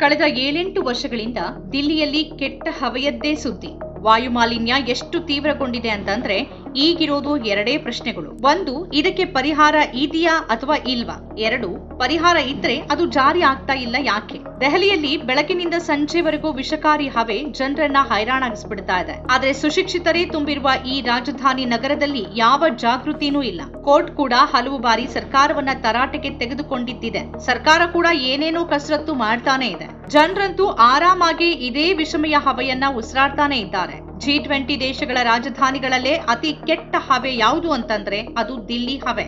ಕಳೆದ ಏಳೆಂಟು ವರ್ಷಗಳಿಂದ ದಿಲ್ಲಿಯಲ್ಲಿ ಕೆಟ್ಟ ಹವೆಯದ್ದೇ ಸುದ್ದಿ. ವಾಯುಮಾಲಿನ್ಯ ಎಷ್ಟು ತೀವ್ರಗೊಂಡಿದೆ ಅಂತಂದ್ರೆ ಈಗಿರೋದು ಎರಡೇ ಪ್ರಶ್ನೆಗಳು. ಒಂದು, ಇದಕ್ಕೆ ಪರಿಹಾರ ಇದೆಯಾ ಅಥವಾ ಇಲ್ವಾ? ಎರಡು, ಪರಿಹಾರ ಇದ್ರೆ ಅದು ಜಾರಿ ಆಗ್ತಾ ಇಲ್ಲ ಯಾಕೆ? ದೆಹಲಿಯಲ್ಲಿ ಬೆಳಕಿನಿಂದ ಸಂಜೆವರೆಗೂ ವಿಷಕಾರಿ ಹವೆ ಜನರನ್ನ ಹೈರಾಣಾಗಿಸ್ಬಿಡ್ತಾ ಇದೆ. ಆದ್ರೆ ಸುಶಿಕ್ಷಿತರೇ ತುಂಬಿರುವ ಈ ರಾಜಧಾನಿ ನಗರದಲ್ಲಿ ಯಾವ ಜಾಗೃತಿನೂ ಇಲ್ಲ. ಕೋರ್ಟ್ ಕೂಡ ಹಲವು ಬಾರಿ ಸರ್ಕಾರವನ್ನ ತರಾಟೆಗೆ ತೆಗೆದುಕೊಂಡಿದ್ದಿದೆ. ಸರ್ಕಾರ ಕೂಡ ಏನೇನೋ ಕಸರತ್ತು ಮಾಡ್ತಾನೆ ಇದೆ. ಜನರಂತೂ ಆರಾಮಾಗಿ ಇದೇ ವಿಷಮಯ ಹವೆಯನ್ನ ಉಸಿರಾಡ್ತಾನೆ ಇದ್ದಾರೆ. ಜಿ ಟ್ವೆಂಟಿ ದೇಶಗಳ ರಾಜಧಾನಿಗಳಲ್ಲೇ ಅತಿ ಕೆಟ್ಟ ಹವೆ ಯಾವುದು ಅಂತಂದ್ರೆ ಅದು ದಿಲ್ಲಿ ಹವೆ.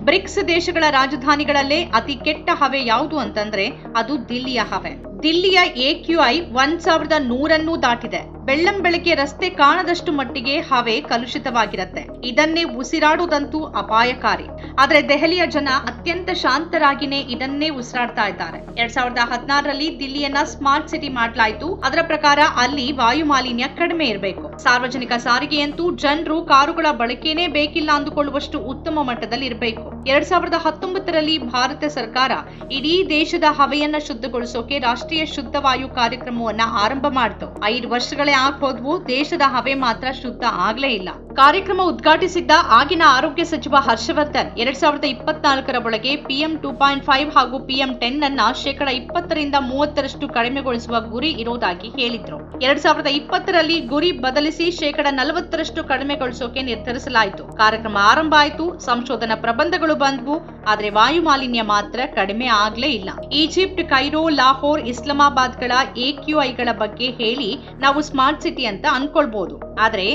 ಬ್ರಿಕ್ಸ್ ದೇಶಗಳ ರಾಜಧಾನಿಗಳಲ್ಲೇ ಅತಿ ಕೆಟ್ಟ ಹವೆ ಯಾವುದು ಅಂತಂದ್ರೆ ಅದು ದಿಲ್ಲಿಯ ಹವೆ. ದಿಲ್ಲಿಯ ಎಕ್ಯುಐ ಒಂದ್ ಸಾವಿರದ ನೂರನ್ನೂ ದಾಟಿದೆ. ಬೆಳ್ಳಂ ಬೆಳಗ್ಗೆ ರಸ್ತೆ ಕಾಣದಷ್ಟು ಮಟ್ಟಿಗೆ ಹವೆ ಕಲುಷಿತವಾಗಿರುತ್ತೆ. ಇದನ್ನೇ ಉಸಿರಾಡುವುದಂತೂ ಅಪಾಯಕಾರಿ. ಆದ್ರೆ ದೆಹಲಿಯ ಜನ ಅತ್ಯಂತ ಶಾಂತರಾಗಿನೇ ಇದನ್ನೇ ಉಸಿರಾಡ್ತಾ ಇದ್ದಾರೆ. ಎರಡ್ ಸಾವಿರದ ಹದಿನಾರರಲ್ಲಿ ದಿಲ್ಲಿಯನ್ನ ಸ್ಮಾರ್ಟ್ ಸಿಟಿ ಮಾಡಲಾಯಿತು. ಅದರ ಪ್ರಕಾರ ಅಲ್ಲಿ ವಾಯು ಮಾಲಿನ್ಯ ಕಡಿಮೆ ಇರಬೇಕು. ಸಾರ್ವಜನಿಕ ಸಾರಿಗೆಯಂತೂ ಜನರು ಕಾರುಗಳ ಬಳಕೆನೇ ಬೇಕಿಲ್ಲ ಅಂದುಕೊಳ್ಳುವಷ್ಟು ಉತ್ತಮ ಮಟ್ಟದಲ್ಲಿ ಇರಬೇಕು ಎರಡ್ ಸಾವಿರದ ಹತ್ತೊಂಬತ್ತರಲ್ಲಿ ಭಾರತ ಸರ್ಕಾರ ಇಡೀ ದೇಶದ ಹವೆಯನ್ನ ಶುದ್ಧಗೊಳಿಸೋಕೆ ರಾಷ್ಟ್ರೀಯ ಶುದ್ಧ ವಾಯು ಕಾರ್ಯಕ್ರಮವನ್ನ ಆರಂಭ ಮಾಡಿತು. ಐದು ವರ್ಷಗಳೇ ಆಗ್ ಹೋದ್ವು ದೇಶದ ಹವೆ ಮಾತ್ರ ಶುದ್ಧ ಆಗ್ಲೇ ಇಲ್ಲ. ಕಾರ್ಯಕ್ರಮ ಉದ್ಘಾಟಿಸಿದ್ದ ಆಗಿನ ಆರೋಗ್ಯ ಸಚಿವ ಹರ್ಷವರ್ಧನ್ ಎರಡ್ ಸಾವಿರದ ಇಪ್ಪತ್ನಾಲ್ಕರ ಒಳಗೆ ಪಿಎಂ ಟೂ ಪಾಯಿಂಟ್ ಫೈವ್ ಹಾಗೂ ಪಿಎಂ ಟೆನ್ ಅನ್ನ ಶೇಕಡ ಇಪ್ಪತ್ತರಿಂದ ಮೂವತ್ತರಷ್ಟು ಕಡಿಮೆಗೊಳಿಸುವ ಗುರಿ ಇರೋದಾಗಿ ಹೇಳಿದ್ರು. ಎರಡ್ ಸಾವಿರದ ಇಪ್ಪತ್ತರಲ್ಲಿ ಗುರಿ ಬದಲಿಸಿ ಶೇಕಡ ನಲವತ್ತರಷ್ಟು ಕಡಿಮೆಗೊಳಿಸೋಕೆ ನಿರ್ಧರಿಸಲಾಯಿತು. ಕಾರ್ಯಕ್ರಮ ಆರಂಭ ಆಯಿತು, ಸಂಶೋಧನಾ ಪ್ರಬಂಧಗಳು ಬಂದ್ವು, ಆದರೆ ವಾಯು ಮಾಲಿನ್ಯ ಮಾತ್ರ ಕಡಿಮೆ ಆಗ್ಲೇ ಇಲ್ಲ. ಈಜಿಪ್ಟ್, ಕೈರೋ, ಲಾಹೋರ್, ಇಸ್ಲಾಮಾಬಾದ್ಗಳ ಎಕ್ಯುಐಗಳ ಬಗ್ಗೆ ಹೇಳಿ ನಾವು ಸ್ಮಾರ್ಟ್ ಸಿಟಿ ಅಂತ ಅನ್ಕೊಳ್ಬಹುದು ಆದ್ರೆ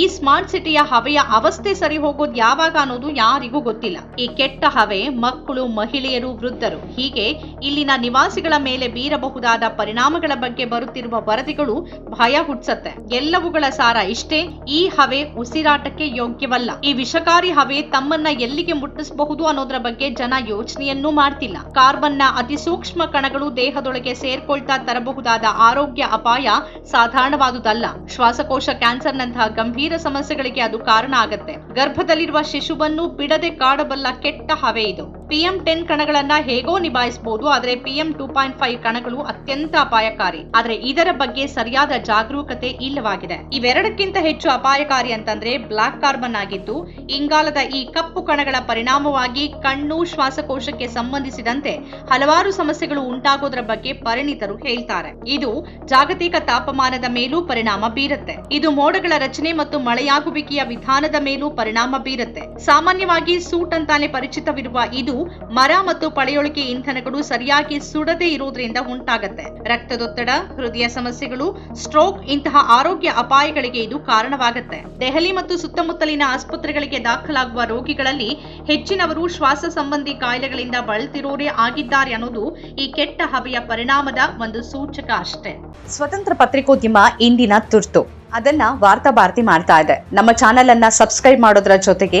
ಈ ಸ್ಮಾರ್ಟ್ ಸಿಟಿಯ ಹವೆಯ ಅವಸ್ಥೆ ಸರಿ ಹೋಗೋದು ಯಾವಾಗ ಅನ್ನೋದು ಯಾರಿಗೂ ಗೊತ್ತಿಲ್ಲ. ಈ ಕೆಟ್ಟ ಹವೆ ಮಕ್ಕಳು, ಮಹಿಳೆಯರು, ವೃದ್ಧರು ಹೀಗೆ ಇಲ್ಲಿನ ನಿವಾಸಿಗಳ ಮೇಲೆ ಬೀರಬಹುದಾದ ಪರಿಣಾಮಗಳ ಬಗ್ಗೆ ಬರುತ್ತಿರುವ ವರದಿಗಳು ಭಯ ಹುಟ್ಸತ್ತೆ. ಎಲ್ಲವುಗಳ ಸಾರ ಇಷ್ಟೇ, ಈ ಹವೆ ಉಸಿರಾಟಕ್ಕೆ ಯೋಗ್ಯವಲ್ಲ. ಈ ವಿಷಕಾರಿ ಹವೆ ತಮ್ಮನ್ನ ಎಲ್ಲಿಗೆ ಮುಟ್ಟಿಸಬಹುದು ಅನ್ನೋದ್ರ ಬಗ್ಗೆ ಜನ ಯೋಚನೆಯನ್ನೂ ಮಾಡ್ತಿಲ್ಲ. ಕಾರ್ಬನ್ನ ಅತಿ ಸೂಕ್ಷ್ಮ ಕಣಗಳು ದೇಹದೊಳಗೆ ಸೇರ್ಕೊಳ್ತಾ ತರಬಹುದಾದ ಆರೋಗ್ಯ ಅಪಾಯ ಸಾಧಾರಣವಾದುದಲ್ಲ. ಶ್ವಾಸಕೋಶ ಕ್ಯಾನ್ಸರ್ನಂತಹ ಗಂಭೀರ ಸಮಸ್ಯೆಗಳಿಗೆ ಅದು ಕಾರಣ ಆಗತ್ತೆ. ಗರ್ಭದಲ್ಲಿರುವ ಶಿಶುವನ್ನು ಬಿಡದೆ ಕಾಡಬಲ್ಲ ಕೆಟ್ಟ ಹವೆ ಇದು. ಪಿಎಂ ಟೆನ್ ಕಣಗಳನ್ನ ಹೇಗೋ ನಿಭಾಯಿಸಬಹುದು ಆದ್ರೆ ಪಿಎಂ ಟೂ ಪಾಯಿಂಟ್ ಫೈವ್ ಕಣಗಳು ಅತ್ಯಂತ ಅಪಾಯಕಾರಿ. ಆದ್ರೆ ಇದರ ಬಗ್ಗೆ ಸರಿಯಾದ ಜಾಗರೂಕತೆ ಇಲ್ಲವಾಗಿದೆ. ಇವೆರಡಕ್ಕಿಂತ ಹೆಚ್ಚು ಅಪಾಯಕಾರಿ ಅಂತಂದ್ರೆ ಬ್ಲಾಕ್ ಕಾರ್ಬನ್ ಆಗಿದ್ದು, ಇಂಗಾಲದ ಈ ಕಪ್ಪು ಕಣಗಳ ಪರಿಣಾಮವಾಗಿ ಕಣ್ಣು, ಶ್ವಾಸಕೋಶಕ್ಕೆ ಸಂಬಂಧಿಸಿದಂತೆ ಹಲವಾರು ಸಮಸ್ಯೆಗಳು ಉಂಟಾಗೋದ್ರ ಬಗ್ಗೆ ಪರಿಣಿತರು ಹೇಳ್ತಾರೆ. ಇದು ಜಾಗತಿಕ ತಾಪಮಾನದ ಮೇಲೂ ಪರಿಣಾಮ ಬೀರುತ್ತೆ. ಇದು ಮೋಡಗಳ ರಚನೆ ಮತ್ತು ಮಳೆಯಾಗುವಿಕೆಯ ವಿಧಾನದ ಮೇಲೂ ಪರಿಣಾಮ ಬೀರುತ್ತೆ. ಸಾಮಾನ್ಯವಾಗಿ ಸೂಟ್ ಅಂತಾನೆ ಪರಿಚಿತವಿರುವ ಇದು ಮರ ಮತ್ತು ಪಳೆಯೊಳಿಕೆ ಇಂಧನಗಳು ಸರಿಯಾಗಿ ಸುಡದೆ ಇರುವುದರಿಂದ ಉಂಟಾಗುತ್ತೆ. ರಕ್ತದೊತ್ತಡ, ಹೃದಯ ಸಮಸ್ಯೆಗಳು, ಸ್ಟ್ರೋಕ್ ಇಂತಹ ಆರೋಗ್ಯ ಅಪಾಯಗಳಿಗೆ ಇದು ಕಾರಣವಾಗುತ್ತೆ. ದೆಹಲಿ ಮತ್ತು ಸುತ್ತಮುತ್ತಲಿನ ಆಸ್ಪತ್ರೆಗಳಿಗೆ ದಾಖಲಾಗುವ ರೋಗಿಗಳಲ್ಲಿ ಹೆಚ್ಚಿನವರು ಶ್ವಾಸ ಸಂಬಂಧಿ ಕಾಯಿಲೆಗಳಿಂದ ಬಳಲ್ತಿರೋರೇ ಆಗಿದ್ದಾರೆ ಅನ್ನೋದು ಈ ಕೆಟ್ಟ ಹವೆಯ ಪರಿಣಾಮದ ಒಂದು ಸೂಚಕ ಅಷ್ಟೇ. ಸ್ವತಂತ್ರ ಪತ್ರಿಕೋದ್ಯಮ ಇಂದಿನ ತುರ್ತು. ಅದನ್ನ ವಾರ್ತಾ ಭಾರತಿ ಮಾಡ್ತಾ ಇದೆ. ನಮ್ಮ ಚಾನೆಲ್ ಅನ್ನ ಸಬ್ಸ್ಕ್ರೈಬ್ ಮಾಡೋದ್ರ ಜೊತೆಗೆ